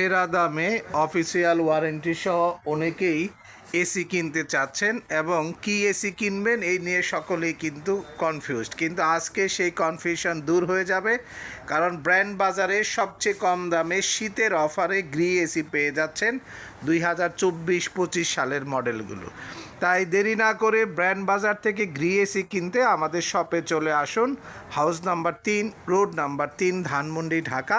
সেরা দামে official warranty সহ অনেকেই এসি কিনতে চাচ্ছেন এবং কি এসি কিনবেন এই নিয়ে সকলেই কিন্তু কনফিউজড কিন্তু আজকে সেই কনফিউশন দূর হয়ে যাবে, কারণ ব্র্যান্ড বাজারে সবচেয়ে কম দামে শীতের অফারে গ্রি এসি পেয়ে যাচ্ছেন দুই হাজার চব্বিশ পঁচিশ সালের মডেলগুলো। তাই দেরি না করে ব্র্যান্ড বাজার থেকে গ্রি এসি কিনতে আমাদের শপে চলে আসুন। হাউস নাম্বার তিন, রোড নাম্বার তিন, ধানমন্ডি, ঢাকা।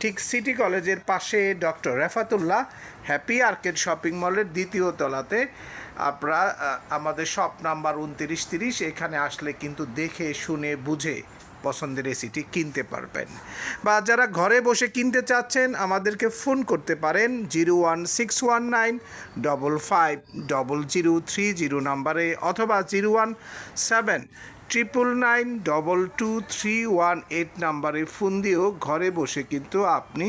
ঠিক সিটি কলেজের পাশে doctor Refatullah happy arcade shopping মলের দ্বিতীয় তলাতে। আপনারা আমাদের শপ নাম্বার উনতিরিশ তিরিশ এখানে আসলে কিন্তু দেখে, শুনে, বুঝে পছন্দের এসিটি কিনতে পারবেন। বা যারা ঘরে বসে কিনতে চাচ্ছেন, আমাদেরকে ফোন করতে পারেন zero one six one nine double five double zero three zero নাম্বারে অথবা zero one seven triple nine double two three one eight নাম্বারে ফোন দিয়েও ঘরে বসে কিন্তু আপনি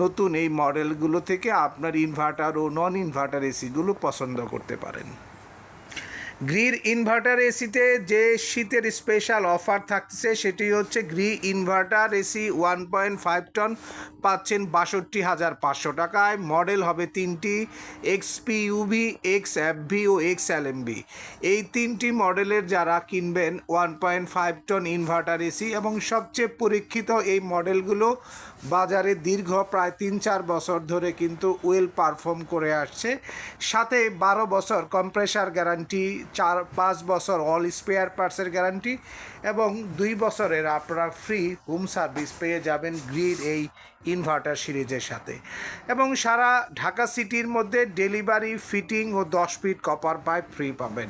নতুন এই মডেলগুলো থেকে আপনার ইনভার্টার ও নন ইনভার্টার এসিগুলো পছন্দ করতে পারেন। গ্রির ইনভার্টার এসিতে যে শীতের স্পেশাল অফার থাকছে, সেটি হচ্ছে Gree inverter AC one point five ton, পাচ্ছেন বাষট্টি হাজার পাঁচশো টাকায়। মডেল হবে তিনটি এক্সপি ইউভি এক্স এফভি ও এক্স এলএমবি এই তিনটি মডেলের যারা কিনবেন, one point five ton inverter AC এবং সবচেয়ে পরীক্ষিত এই মডেলগুলো বাজারে দীর্ঘ প্রায় তিন চার বছর ধরে কিন্তু ওয়েল পারফর্ম করে আসছে। সাথে বারো বছর কম্প্রেসার গ্যারান্টি চার, পাঁচ বছর অল স্পেয়ার পার্টসের গ্যারান্টি এবং দুই বছরের আপনারা ফ্রি হোম সার্ভিস পেয়ে যাবেন গ্রিড এই ইনভার্টার সিরিজের সাথে। এবং সারা ঢাকা সিটির মধ্যে ডেলিভারি ফিটিং ও দশ ফিট কপার পাইপ ফ্রি পাবেন।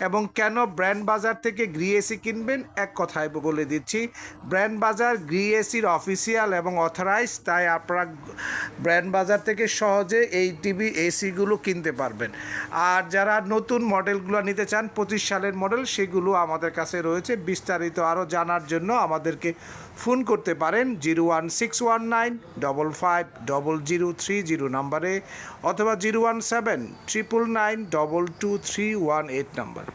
এবং কেন ব্র্যান্ড বাজার থেকে গ্রি এসি কিনবেন? এক কথায় বলে দিচ্ছি, ব্র্যান্ড বাজার গ্রি এসির অফিসিয়াল এবং অথরাইজ তাই আপনারা ব্র্যান্ড বাজার থেকে সহজে এই টিভি এসিগুলো কিনতে পারবেন। আর যারা নতুন মডেলগুলো নিতে চান পঁচিশ সালের মডেল, সেগুলো আমাদের কাছে রয়েছে। বিস্তারিত আরও জানার জন্য আমাদেরকে ফোন করতে পারেন zero one six one nine double five double zero three zero নাম্বারে, অথবা zero one seven triple nine double two three one eight number.